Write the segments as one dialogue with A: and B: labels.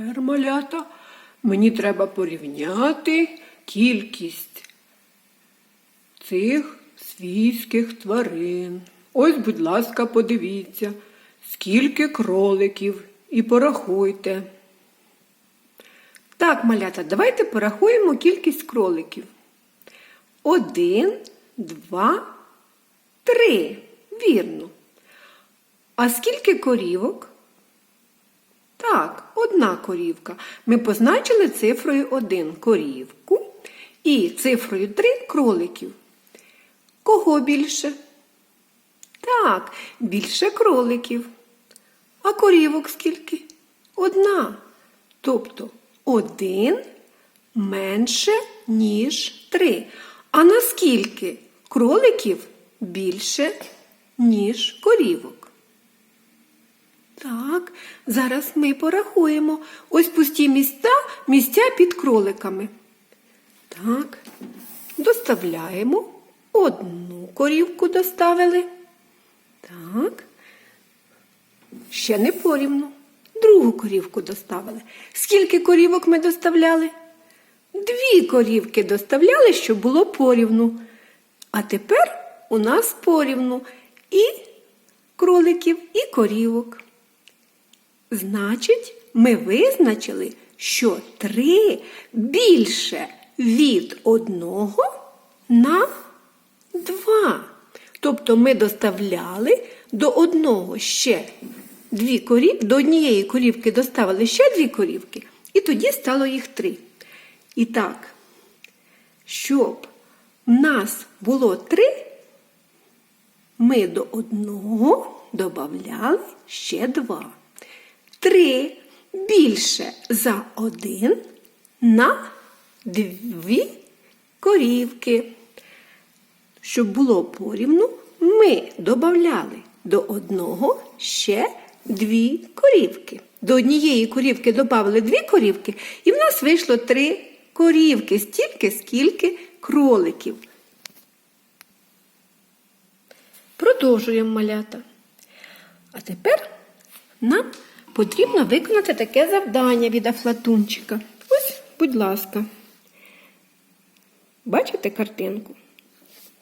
A: тепер, малята, мені треба порівняти кількість цих свійських тварин. Ось, будь ласка, подивіться, скільки кроликів і порахуйте. Так, малята, давайте порахуємо кількість кроликів. Один, два, три. Вірно. А скільки корівок? Так, одна корівка. Ми позначили цифрою 1 корівку і цифрою 3 кроликів. Кого більше? Так, більше кроликів. А корівок скільки? Одна. Тобто один менше, ніж три. А наскільки кроликів більше, ніж корівок? Так, зараз ми порахуємо. Ось пусті місця, місця під кроликами. Так, доставляємо. Одну корівку доставили. Так. Ще не порівну. Другу корівку доставили. Скільки корівок ми доставляли? Дві корівки доставляли, щоб було порівну. А тепер у нас порівну і кроликів, і корівок. Значить, ми визначили, що три більше від одного на два. Тобто ми доставляли до одного ще дві корів, до однієї корівки доставили ще дві корівки, і тоді стало їх три. І так, щоб в нас було три, ми до одного додавали ще два. Три більше за один на дві корівки. Щоб було порівну, ми додавали до одного ще дві корівки. До однієї корівки додали дві корівки, і в нас вийшло три корівки, стільки, скільки кроликів. Продовжуємо малята. А тепер нам потрібно виконати таке завдання від Афлатунчика. Ось, будь ласка. Бачите картинку?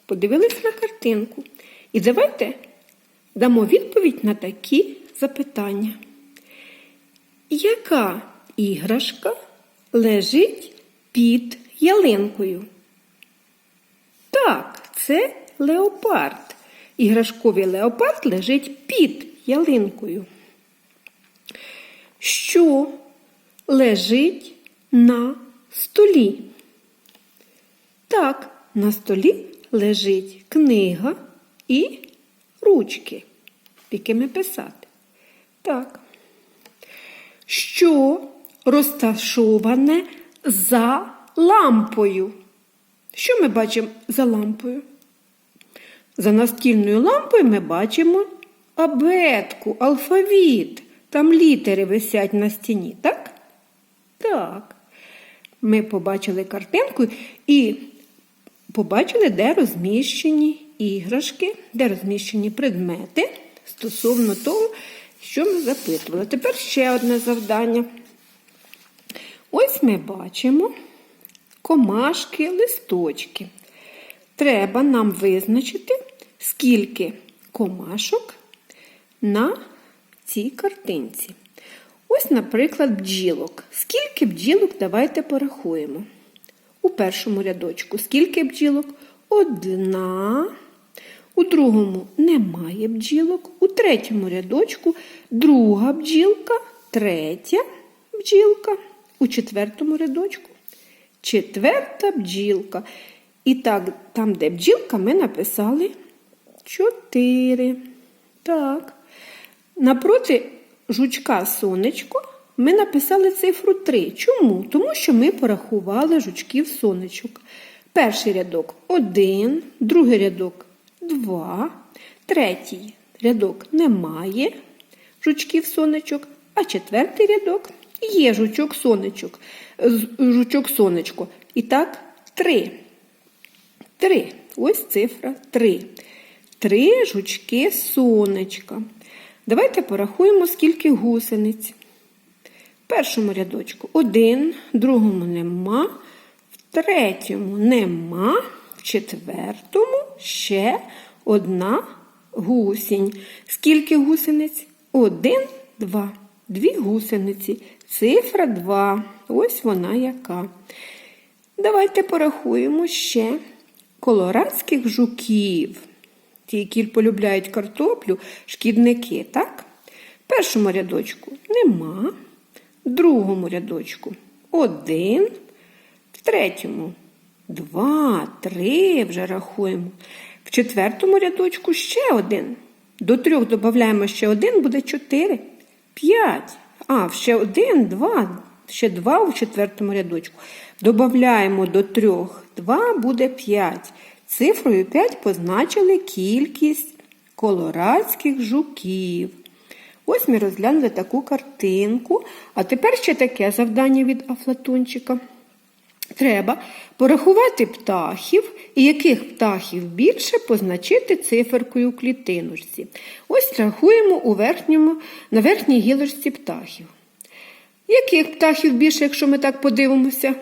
A: Подивились на картинку. І давайте дамо відповідь на такі запитання. Яка іграшка лежить під ялинкою? Так, це леопард. Іграшковий леопард лежить під ялинкою. Що лежить на столі? Так, на столі лежить книга і ручки, якими писати. Так. Що розташоване за лампою? Що ми бачимо за лампою? За настільною лампою ми бачимо абетку, алфавіт. Там літери висять на стіні, так? Так. Ми побачили картинку і побачили, де розміщені іграшки, де розміщені предмети стосовно того, що ми запитували. Тепер ще одне завдання. Ось ми бачимо комашки, листочки. Треба нам визначити, скільки комашок на цій картинці. Ось, наприклад, бджілок. Скільки бджілок давайте порахуємо. У першому рядочку скільки бджілок? Одна. У другому немає бджілок. У третьому рядочку друга бджілка, третя бджілка. У четвертому рядочку четверта бджілка. І так, там, де бджілка, ми написали чотири. Так. Напроти жучка сонечко ми написали цифру 3. Чому? Тому що ми порахували жучків сонечок. Перший рядок 1, другий рядок 2, третій рядок немає жучків сонечок, а четвертий рядок є жучок сонечок, жучок сонечко. І так, 3. 3. Ось цифра 3. Три жучки сонечка. Давайте порахуємо, скільки гусениць. першому рядочку один, в другому нема, в третьому нема, в четвертому ще одна гусінь. Скільки гусениць? Один, два. Дві гусениці. Цифра два. Ось вона яка. Давайте порахуємо ще колорадських жуків. Ті, які полюбляють картоплю, шкідники, так? В першому рядочку нема, в другому рядочку один, в третьому два, три вже рахуємо. В четвертому рядочку ще один. До трьох додаємо ще один, буде чотири, п'ять. А, ще один, два, ще два у четвертому рядочку. Додаємо до трьох, два буде п'ять. Цифрою 5 позначили кількість колорадських жуків. Ось ми розглянули таку картинку. А тепер ще таке завдання від Афлатончика. Треба порахувати птахів і яких птахів більше позначити циферкою у клітиночці. Ось рахуємо у верхньому, на верхній гілочці птахів. Яких птахів більше, якщо ми так подивимося?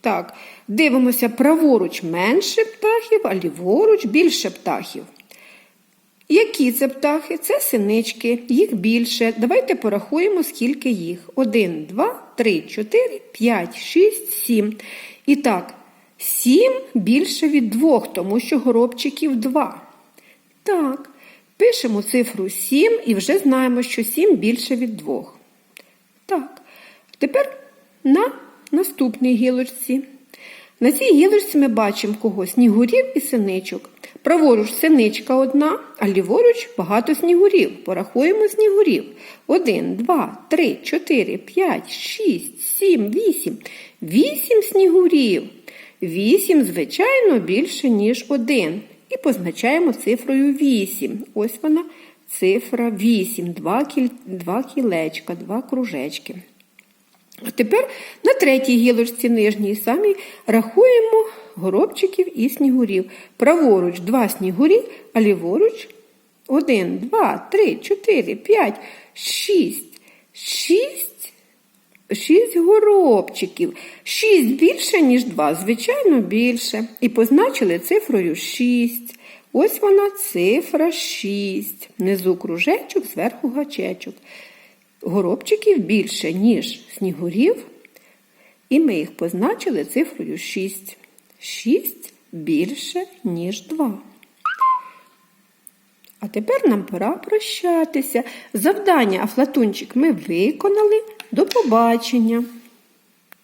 A: Так, дивимося праворуч менше птахів, а ліворуч більше птахів. Які це птахи? Це синички, їх більше. Давайте порахуємо, скільки їх. Один, два, три, чотири, п'ять, шість, сім. І так, сім більше від двох, тому що горобчиків два. Так, пишемо цифру 7 і вже знаємо, що 7 більше від двох. Так, тепер на наступній гілочці. На цій гілочці ми бачимо кого снігурів і синичок. Праворуч синичка одна, а ліворуч багато снігурів. Порахуємо снігурів. Один, два, три, чотири, п'ять, шість, сім, вісім. Вісім снігурів. Вісім, звичайно, більше, ніж один. І позначаємо цифрою вісім. Ось вона цифра вісім. Два кілечка, два кружечки. Тепер на третій гілочці нижній самі рахуємо горобчиків і снігурів. Праворуч два снігурі, а ліворуч один, два, три, чотири, п'ять, шість. Шість. Шість горобчиків. Шість більше, ніж два, звичайно, більше. І позначили цифрою шість. Ось вона цифра шість. Внизу кружечок, зверху гачечок. Горобчиків більше, ніж снігурів, і ми їх позначили цифрою 6. 6 більше, ніж 2. А тепер нам пора прощатися. Завдання Афлатунчик ми виконали. До побачення!